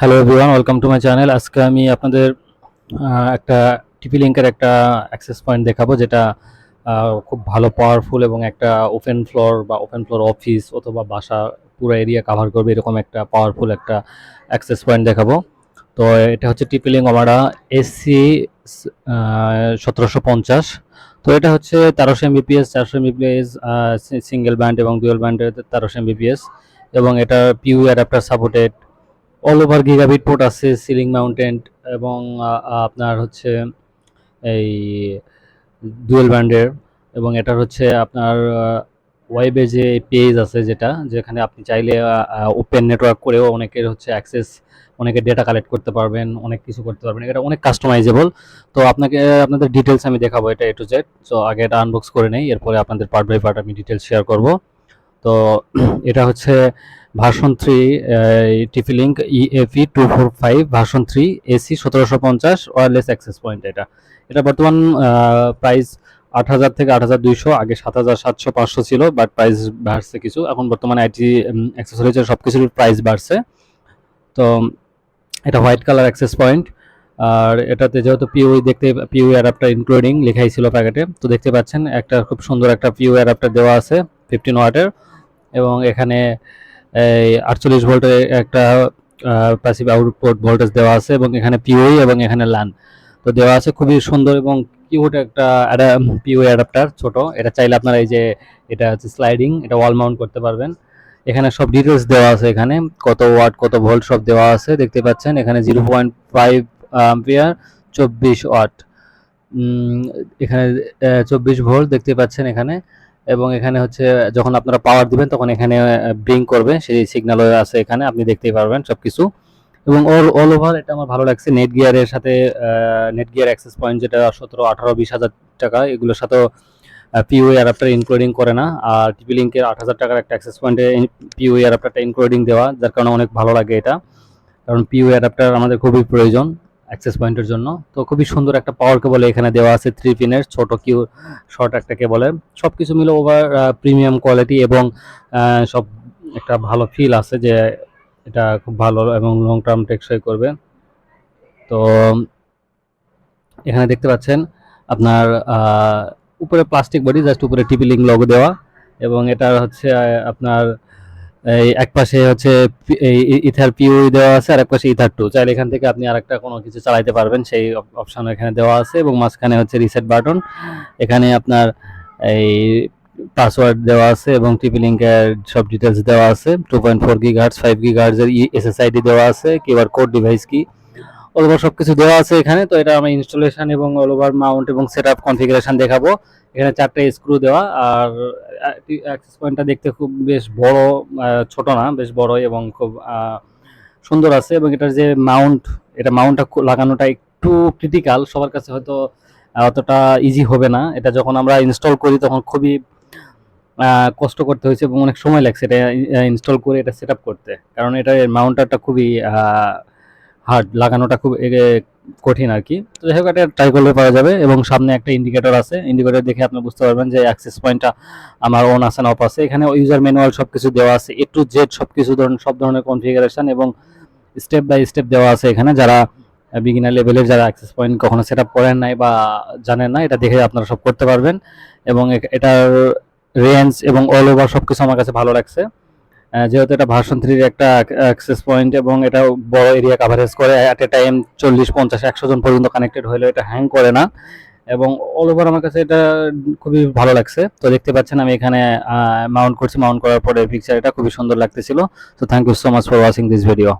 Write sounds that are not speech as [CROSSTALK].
Hello everyone welcome to my channel আজকে আমি আপনাদের একটা টিপি লিঙ্কের একটা অ্যাক্সেস পয়েন্ট দেখাবো যেটা খুব ভালো পাওয়ারফুল এবং একটা ওপেন ফ্লোর বা ওপেন ফ্লোর অফিস অথবা বাসা পুরো এরিয়া কভার করবে এরকম একটা পাওয়ারফুল একটা অ্যাক্সেস পয়েন্ট দেখাবো। তো এটা হচ্ছে টিপি লিঙ্ক আমরা এসি সতেরোশো পঞ্চাশ। তো এটা হচ্ছে তেরোশো এমবিপিএস চারশো এমবিপিএস সিঙ্গেল ব্যান্ড এবং ডুয়েল ব্যান্ডের তেরোশো এমবিপিএস এবং এটা PoE adapter supported all over gigabit port আছে সিলিং মাউন্টেন্ট এবং আপনার হচ্ছে এই ডুয়েল ব্যান্ডের এবং এটার হচ্ছে আপনার ওয়েবে যে পেজ আছে যেটা, যেখানে আপনি চাইলে ওপেন নেটওয়ার্ক করেও অনেকের হচ্ছে অ্যাক্সেস অনেকে ডেটা কালেক্ট করতে পারবেন, অনেক কিছু করতে পারবেন, এটা অনেক কাস্টমাইজেবল তো আপনাকে, আপনাদের ডিটেলস আমি দেখাবো এটা এ টু জেড সো আগে এটা আনবক্স করে নেই, এরপরে আপনাদের পার্ট বাই পার্ট আমি ডিটেলস শেয়ার করব। তো, [CLEARS THROAT] এটা হচ্ছে version three TP link EAP two four five version three AC সতেরোশো পঞ্চাশ ওয়্যারলেস অ্যাক্সেস পয়েন্ট এটা। এটা বর্তমান প্রাইস আট হাজার থেকে আট হাজার দুইশো, আগে সাত হাজার সাতশো পাঁচশো ছিল বাট প্রাইস বাড়ছে কিছু। এখন বর্তমানে আইটি অ্যাক্সেসরিজের সব কিছুর প্রাইস বাড়ছে। তো, এটা হোয়াইট কালার অ্যাক্সেস পয়েন্ট আর এটাতে যেহেতু পিওই দেখতে পিউ অ্যাডাপ্টার ইনক্লুডিং লেখাই ছিল প্যাকেটে, তো দেখতে পাচ্ছেন একটা খুব সুন্দর একটা পিউ অ্যাডাপ্টার দেওয়া আছে ফিফটিন ওয়াটের এবং এখানে আটচল্লিশ ভোল্টের একটা প্যাসিভ আউটপুট ভোল্টেজ দেওয়া আছে এবং এখানে পিওই এবং এখানে লান তো দেওয়া আছে খুবই সুন্দর এবং কিউট একটা পিওই অ্যাডাপ্টার ছোট। এটা চাইলে আপনারা এই যে, এটা হচ্ছে স্লাইডিং এটা ওয়াল মাউন্ট করতে পারবেন। এখানে সব ডিটেলস দেওয়া আছে এখানে, কত ওয়াট কত ভোল্ট সব দেওয়া আছে, দেখতে পাচ্ছেন। এখানে জিরো পয়েন্ট ফাইভ অ্যাম্পিয়ার চব্বিশ ওয়াট এখানে চব্বিশ ভোল্ট দেখতে পাচ্ছেন এখানে। এবং এখানে হচ্ছে যখন আপনারা পাওয়ার দিবেন, তখন এখানে ব্রিং করবে। সেই সিগন্যাল আছে এখানে, আপনি দেখতেই পারবেন সব কিছু এবং অল অল ওভার এটা আমার ভালো লাগছে নেট গিয়ারের সাথে নেট গিয়ার অ্যাক্সেস পয়েন্ট যেটা সতেরো, আঠারো, বিশ হাজার টাকা, এগুলোর সাথেও পিওই অ্যাডাপ্টার ইনক্লুডিং করে না। আর টিপি লিঙ্কের আট হাজার টাকার একটা অ্যাক্সেস পয়েন্টে পিওই অ্যাডাপ্টারটা ইনক্লুডিং দেওয়া, যার কারণে অনেক ভালো লাগে এটা। কারণ পিওই অ্যাডাপ্টার আমাদের খুবই প্রয়োজন। অ্যাক্সেস পয়েন্টের জন্য। তো খুবই সুন্দর একটা পাওয়ার কেবল এখানে দেওয়া আছে থ্রি পিনের ছোট কিউ শর্ট একটা কেবলের সব কিছু মিলে ওভার প্রিমিয়াম কোয়ালিটি এবং সব একটা ভালো ফিল আছে যে এটা খুব ভালো এবং লং টার্ম টেকসই করবে। তো, এখানে দেখতে পাচ্ছেন আপনার উপরে প্লাস্টিক বডি জাস্ট উপরে টিপি লিঙ্ক লোগো দেওয়া এবং এটা হচ্ছে আপনার এক পাশে হচ্ছে ইথার পিউ দেওয়া আছে আর এক পাশে ইথার টু। চাইলে এখান থেকে আপনি আরেকটা কোনো কিছু চালাইতে পারবেন, সেই অপশন এখানে দেওয়া আছে এবং মাঝখানে হচ্ছে রিসেট বাটন এখানে আপনার এই পাসওয়ার্ড দেওয়া আছে এবং টিপি লিঙ্কের সব ডিটেলস দেওয়া আছে। Two point four gigahertz five gig হার্টসের এসএসআইডি দেওয়া আছে কিউআর কোড ডিভাইস কি। অল ওভার সব কিছু দেওয়া আছে এখানে, তো এটা আমি ইনস্টলেশন এবং অল ওভার মাউন্ট এবং সেট আপ কনফিগারেশন দেখাবো। এখানে চারটে স্ক্রু দেওয়া, আর অ্যাক্সেস পয়েন্টটা দেখতে খুব বেশ বড় ছোট না, বেশ বড় এবং খুব সুন্দর আছে এবং এটার যে মাউন্ট এটা মাউন্টটা লাগানোটা একটু ক্রিটিক্যাল সবার কাছে হয়তো অতটা ইজি হবে না। এটা যখন আমরা ইনস্টল করি তখন খুবই কষ্ট করতে হয়েছে এবং অনেক সময় লাগছে এটা ইনস্টল করে এটা সেট করতে। কারণ এটা মাউন্টারটা খুবই হার্ড লাগানোটা খুব কঠিন আর কি। তো যাই হোক এটা ট্রাই করলে পাওয়া যাবে এবং সামনে একটা ইন্ডিকেটর আছে। ইন্ডিকেটর দেখে আপনি বুঝতে পারবেন যে অ্যাক্সেস পয়েন্টটা আমার অন আছে না অফ আছে। এখানে ইউজার ম্যানুয়াল সব কিছু দেওয়া আছে এ টু জেড সব কিছু ধরুন, সব ধরনের কনফিগারেশন এবং স্টেপ বাই স্টেপ দেওয়া আছে এখানে। যারা বিগিনার লেভেলের যারা অ্যাক্সেস পয়েন্ট কখনো সেট আপ করেন নাই বা জানেন না, এটা দেখে আপনারা সব করতে পারবেন। এবং এটার রেঞ্জ এবং অল ওভার সব কিছু আমার কাছে ভালো লাগছে। যেহেতু এটা ভার্সন থ্রির একটা অ্যাক্সেস পয়েন্ট এবং এটা বড় এরিয়া কাভারেজ করে অ্যাট এ টাইম চল্লিশ, পঞ্চাশ, একশো জন পর্যন্ত কানেক্টেড হলেও এটা হ্যাং করে না। এবং অল ওভার আমার কাছে এটা খুবই ভালো লাগছে। তো দেখতে পাচ্ছেন আমি এখানে মাউন্ট করছি। মাউন্ট করার পরে পিকচার এটা খুবই সুন্দর লাগতেছিল। তো thank you so much for watching this video